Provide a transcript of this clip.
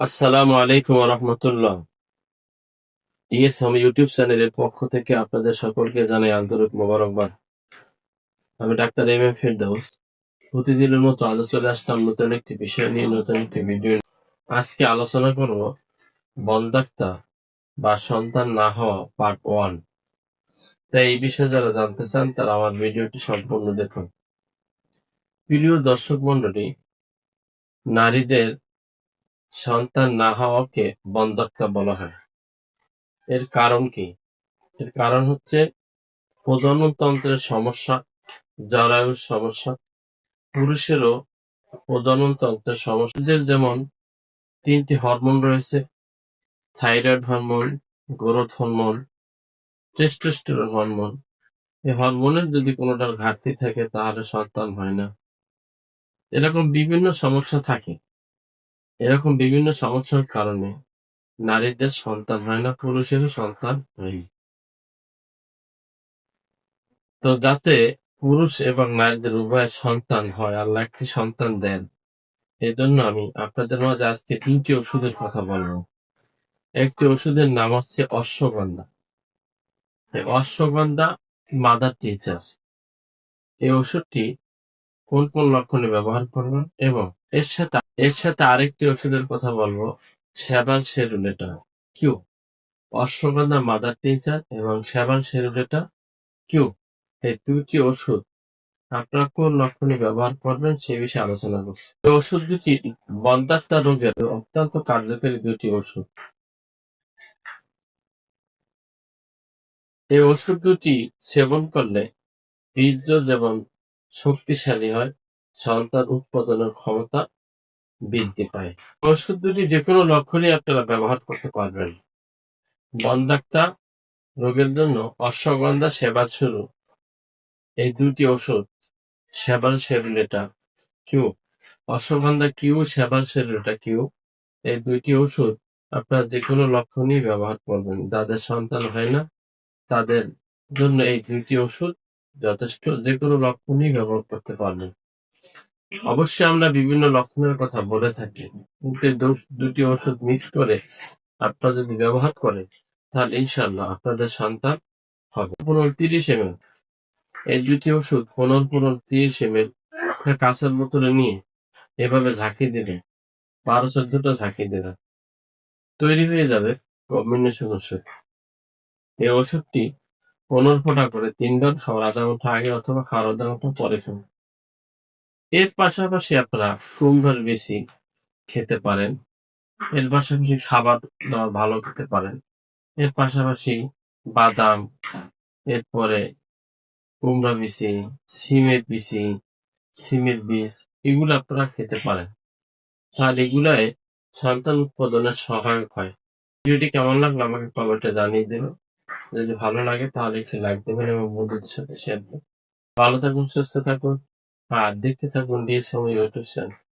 আসসালামু আলাইকুম রহমতুল্লাহ। ইয়েস আমি ইউটিউব চ্যানেলের পক্ষ থেকে আপনাদের সকলকে জানাই আন্তরিক মোবারকবাদ। আমি ডাক্তার এম এম ফেরদৌস প্রতিদিনের মতো আলো চলে আসলাম নতুন একটি বিষয় নিয়ে, নতুন একটি ভিডিও আজকে আলোচনা করব বন্দাক্তা বা সন্তান না হওয়া পার্ট ওয়ান তাই এই বিষয়ে যারা জানতে চান, তারা আমার ভিডিওটি সম্পূর্ণ দেখুন। প্রিয় দর্শক মন্ডলী নারীদের সন্তান না হওয়াকে বন্দাক্তা বলা হয়। এর কারণ কি? এর কারণ হচ্ছে প্রজননতন্ত্রের সমস্যা, জরায়ুর সমস্যা, পুরুষেরও প্রজননতন্ত্রের সমস্যাদের যেমন তিনটি হরমোন রয়েছে, thyroid hormone, growth hormone, testosterone hormone. এই হরমোনের যদি কোনোটার ঘাটতি থাকে তাহলে সন্তান হয় না। এরকম বিভিন্ন সমস্যা থাকে। এরকম বিভিন্ন সমস্যার কারণে নারীদের সন্তান হয় না, পুরুষেরও সন্তান হয় তো যাতে পুরুষ এবং নারীদের উভয়ের সন্তান হয়, আল্লাহ একটি সন্তান দেন এই জন্য আমি আপনাদের মাঝে আজকে তিনটি ওষুধের কথা বলব। একটি ওষুধের নাম হচ্ছে অশ্বগন্ধা। Ashwagandha mother teacher. এই ওষুধটি কোন কোন লক্ষণে ব্যবহার করবেন এবং এর সাথে এর সাথে আরেকটি ওষুধের কথা বলব শ্যাবাল সেরুলেটা। কিউ। অশ্বগন্ধা মাদার টিচার এবং শ্যাবাল সেরুলেটা কিউ। এই দুটি ওষুধ আপনারা কোন লক্ষণে ব্যবহার করবেন সে বিষয়ে আলোচনা করছি। এই ওষুধ দুটি বন্ধাত্মা রোগের অত্যন্ত কার্যকরী দুটি ওষুধ। এই ওষুধ দুটি সেবন করলে বীর্য যেমন শক্তিশালী হয়, সন্তান উৎপাদনের ক্ষমতা বৃদ্ধি পায়। ওষুধ দুটি যে কোনো লক্ষণে আপনারা ব্যবহার করতে পারবেন। বন্ধাক্তা রোগের জন্য অশ্বগন্ধা সেবার শুরু। এই দুটি ওষুধ সেবার সেরুলেটা কিউ। অশ্বগন্ধা কিউ, সেবার সেরুলেটা কিউ। এই দুইটি ওষুধ আপনারা যে কোনো লক্ষণেই ব্যবহার করবেন। যাদের সন্তান হয় না, তাদের জন্য এই দুইটি ওষুধ যথেষ্ট যে কোনো লক্ষণেই ব্যবহার করতে পারবেন অবশ্যই আমরা বিভিন্ন লক্ষণের কথা বলে থাকি। কিন্তু দুটি ওষুধ মিক্স করে আপনারা যদি ব্যবহার করেন, তাহলে ইনশাল্লাহ আপনাদের সন্তান হবে। পনেরো তিরিশ এম এই দুটি ওষুধ পনেরো পনেরো তিরিশ এম এল কাঁচের বোতলে নিয়ে এভাবে ঝাঁকি দিলে, বারো চোদ্দটা ঝাঁকি দিলে তৈরি হয়ে যাবে কম্বিনেশন ওষুধ এই ওষুধটি পনেরো ফোঁটা করে তিনবার খাওয়ার, আধা ঘণ্টা আগে অথবা খাওয়ার, আধা ঘণ্টা পরে খাবেন এর পাশাপাশি আপনারা কুমড়োর বেশি খেতে পারেন। এর পাশাপাশি খাবার দাবার ভালো খেতে পারেন। এর পাশাপাশি বাদাম, এরপরে কুমড়া বিচি সিমের বিচি সিমের বীজ, এগুলো আপনারা খেতে পারেন। তাহলে এগুলাই সন্তান উৎপাদনে সহায়ক হয়। ভিডিওটি কেমন লাগল আমাকে কমেন্টে জানিয়ে দেবেন। যদি ভালো লাগে তাহলে একটি লাইক দেবেন এবং বন্ধুদের সাথে শেয়ার ভালো থাকুন, সুস্থ থাকুন, আর দেখতে থাকুন ডিএসএম ইউটিউব চ্যানেল